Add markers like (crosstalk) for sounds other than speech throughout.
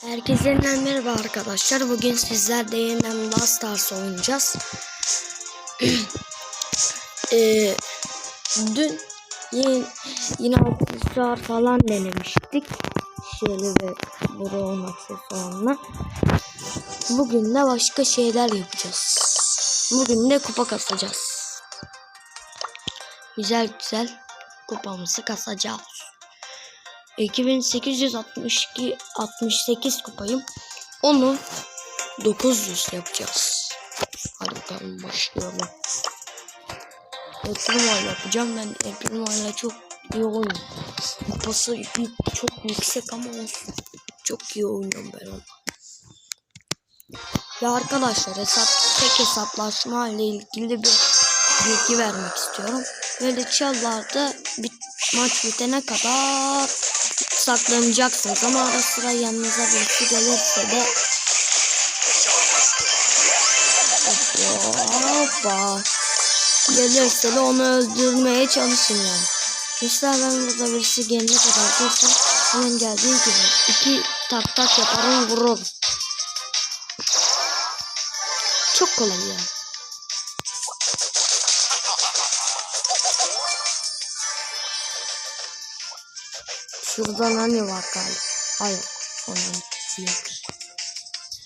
Herkese merhaba arkadaşlar. Bugün sizlerle yeniden Last Stars oynayacağız. Eee, (clears throat) dün yine, yine aksesuar falan denemiştik. Şöyle ve Brown aksesuarına. Bugün de başka şeyler yapacağız. Bugün de kupa kasacağız. Güzel güzel kupamızı kasacağız. 2862 68 kupayım. Onu 900 yapacağız. Hadi bakalım başlayalım. Elprimo yapacağım ben ile çok iyi oynuyorum. Kupası çok yüksek ama olsun. Çok iyi oynuyorum ben onu. Ya arkadaşlar hesap tek hesaplaşma ile ilgili bir bilgi vermek istiyorum. Böyle çallarda bir maç bitene kadar saklanacaksınız ama ara sıra yanınıza birisi gelirse de hoppa gelirse de onu öldürmeye çalışın yani. Mesela ben burada birisi gelene kadar dursam hemen geldiği gibi iki tak tak yaparım vururum. Çok kolay yani. Şuradan hani var galiba. Hayır. Onun yok.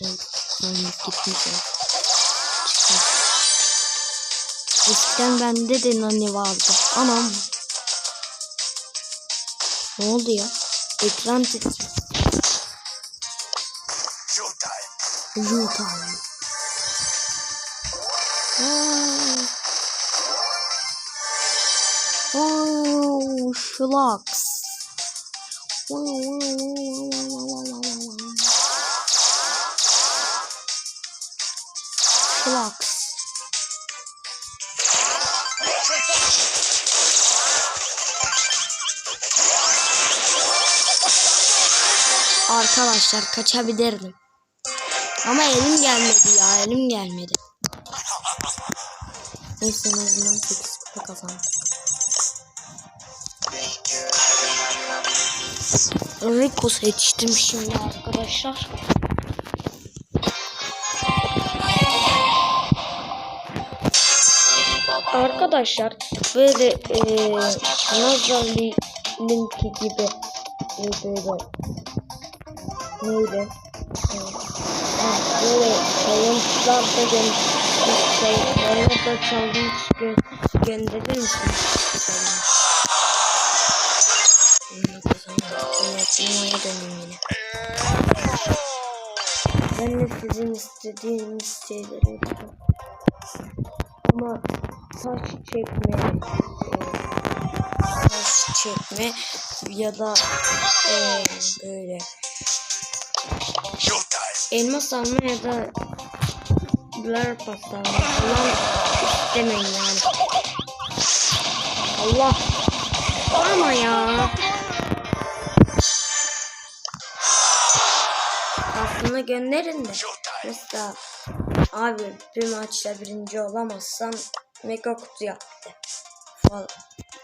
Evet. O. Çıkmış. Eskiden bende de nani vardı. Anam. Ne oldu ya? Ekran titriyor. Aa. Oh, Shlux. Flux. Arkadaşlar kaçabilirdim. Ama elim gelmedi ya elim gelmedi. Neyse en azından 8 kupa kazandım. Rico seçtim şimdi arkadaşlar. Arkadaşlar böyle e, Nazar li- linki gibi e, böyle neydi? E, böyle çalıntılar da gö çalıntılarına da gö gönderir misin? Yapmaya döneyim yine. Ben de sizin istediğiniz şeyleri yapacağım. Ama taş çekme, e, taş çekme ya da e, böyle elmas alma ya da blur paslama falan istemeyin yani. Allah ama ya. Aslında gönderin de. Mesela abi bir maçta birinci olamazsam mega kutu yaptı. Falan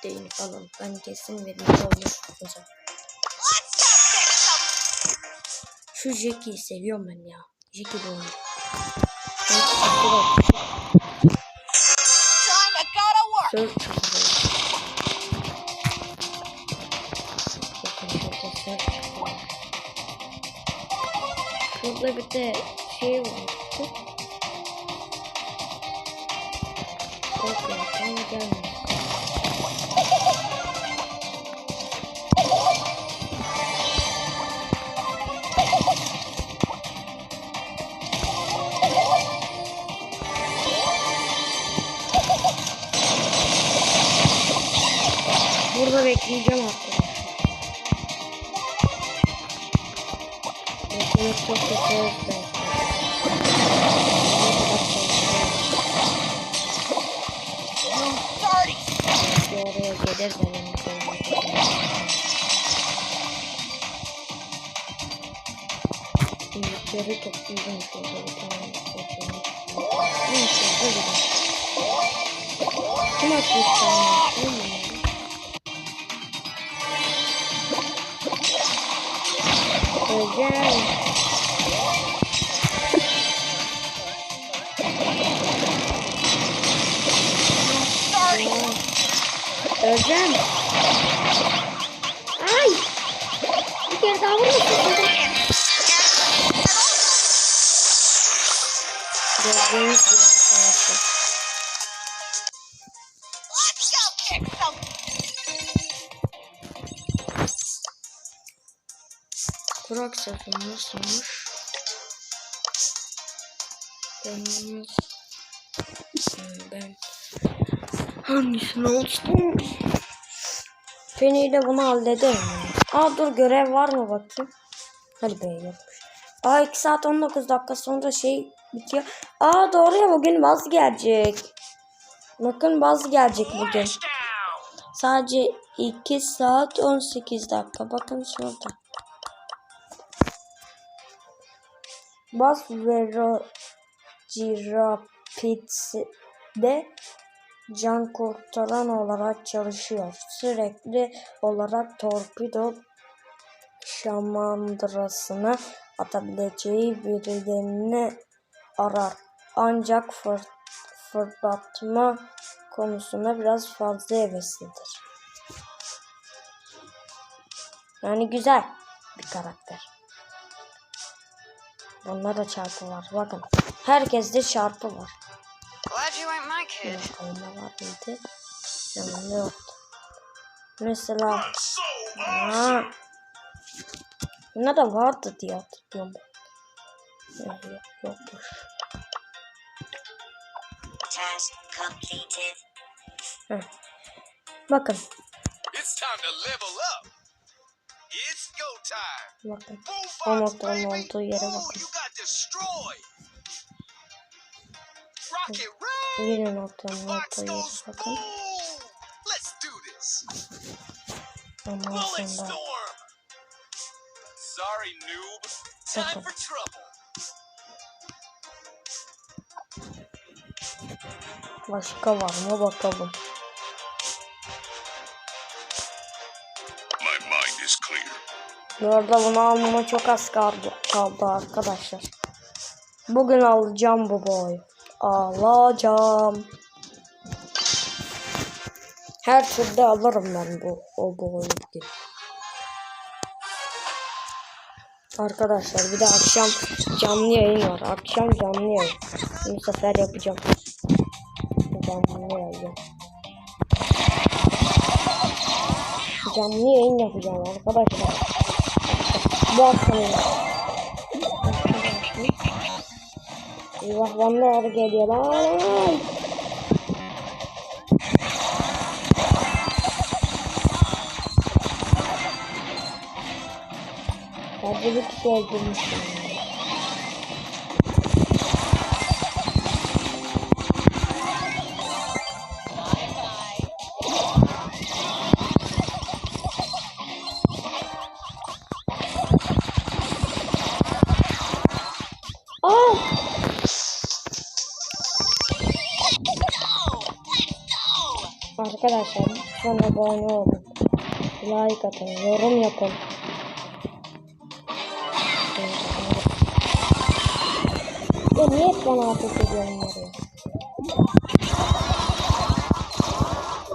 değil falan. Ben kesin birinci olacağım. Şu Jackie'yi seviyorum ben ya. Jackie de oynuyor. De şey var. Bakın tam gelmiyor. Burada bekleyeceğim arkadaşlar. Beklemek çok kötü oldu. Dirty. Oraya gelir benim Yükleri toplayacağım şurada bir tane seçenek. Neyse hadi. Kim atmış sana? Değil mi? Güzel. Özlem. Ay. Bir kere daha vurmuşsun. Gözleriniz Kurak sezon nasılmış? Ben ben hangisini olsun? Penny ile bunu hallederim. Aa dur görev var mı bakayım? Hadi be yokmuş. Aa 2 saat 19 dakika sonra şey bitiyor. Aa doğru ya bugün bazı gelecek. Bakın bazı gelecek bugün. Sadece 2 saat 18 dakika. Bakın şurada. Bas Vero Cirapid'de can kurtaran olarak çalışıyor. Sürekli olarak torpido şamandırasını atabileceği birilerini arar. Ancak fır, fırlatma konusunda biraz fazla heveslidir. Yani güzel bir karakter. Bunda da çarpı var. Bakın. Herkeste çarpı var. Glad you ain't my kid. Yanında var mıydı? Yanında yoktu. Mesela ha. Bunda da vardı diye hatırlıyorum. Yok, yok, yokmuş. Task completed. Bakın. It's time to level up. It's go time. Bakın. Bullfox, O noktanın baby. olduğu yere Ooh, bakın. you got destroyed. Rocket Red. Yine noktanın Fox olduğu yere goes bakın. boom. Let's do this. Ondan sonra. Sorry, noob. Time for trouble. başka var mı bakalım. Bu arada bunu almama çok az kaldı, kaldı arkadaşlar. Bugün alacağım bu boy. Alacağım. Her türlü alırım ben bu o boyu. Arkadaşlar bir de akşam canlı yayın var. Akşam canlı yayın. Bu sefer yapacağım. Canlı yayın. Canlı yayın yapacağım arkadaşlar. Bu akşam. Eyvah bana doğru geliyor lan. Sadece bir kişi öldürmüşüm. Arkadaşlar lütfen abone olun. Like atın, yorum yapın. Ya niye bana ateş ediyorsun oraya?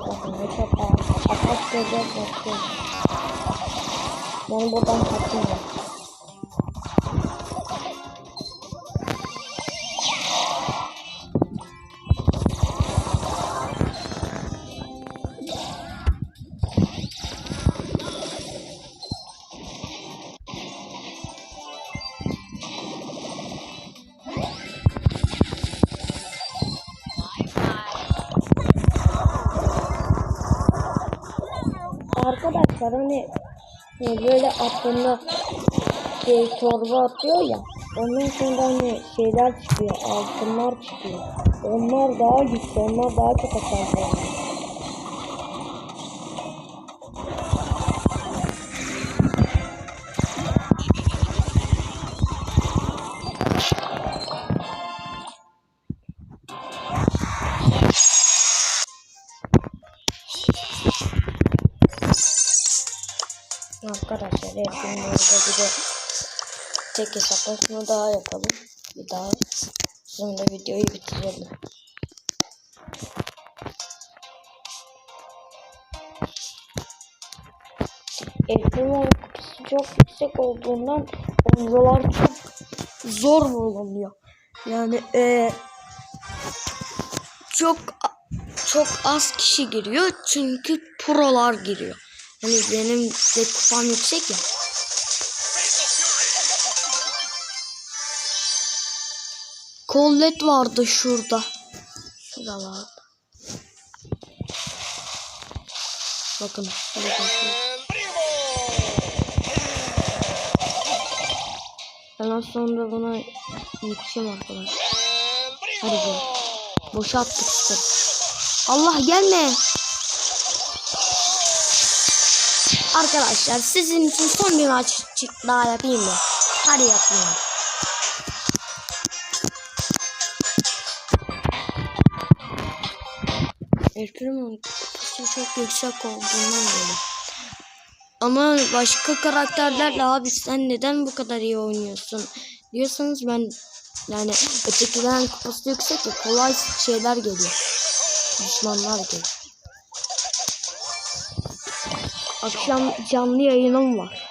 Bakın ne çok ağır. Atak gözler bakıyor. Ben buradan kaçayım. Arkadaşlar hani böyle aklında şey torba atıyor ya ondan sonra hani şeyler çıkıyor altınlar çıkıyor. Onlar daha güçlü onlar daha çok hasar. Tek hesaplaşma daha yapalım. Bir daha sonra videoyu bitirelim. Ekran kapısı çok yüksek olduğundan oyuncular çok zor bulunuyor. Yani e, çok çok az kişi giriyor çünkü prolar giriyor. Hani benim de kupam yüksek ya. Collet vardı şurada. Şurada vardı. Bakın. bakın. Ben sonra buna yetişeceğim arkadaşlar. Hadi bu. Boşa. Allah gelme. Arkadaşlar sizin için son bir maç daha yapayım mı? Hadi yapayım. Ertuğrul'un kupası çok yüksek olduğundan böyle. Ama başka karakterlerle abi sen neden bu kadar iyi oynuyorsun diyorsanız ben yani ötekilerin kupası yüksek ya kolay şeyler geliyor. Düşmanlar geliyor. Akşam canlı yayınım var.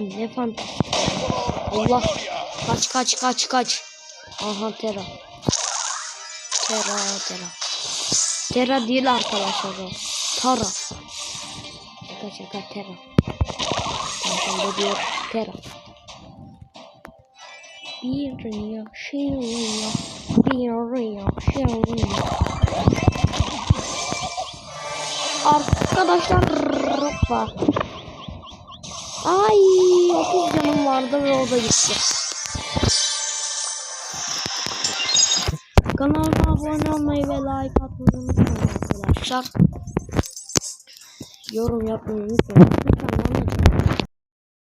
Ne fantastik. Allah. Kaç kaç kaç kaç. Aha Tera. Tera Tera. Tera değil arkadaşlar o. Tara. Şaka şaka Tera. Tera. Bir rüya, şey rüya, bir rüya, şey rüya. Arkadaşlar var. Ay 30 canım vardı ve o da gitti. Kanalıma abone olmayı ve like atmayı unutmayın arkadaşlar. Yorum yapmayı unutmayın. Lütfen bana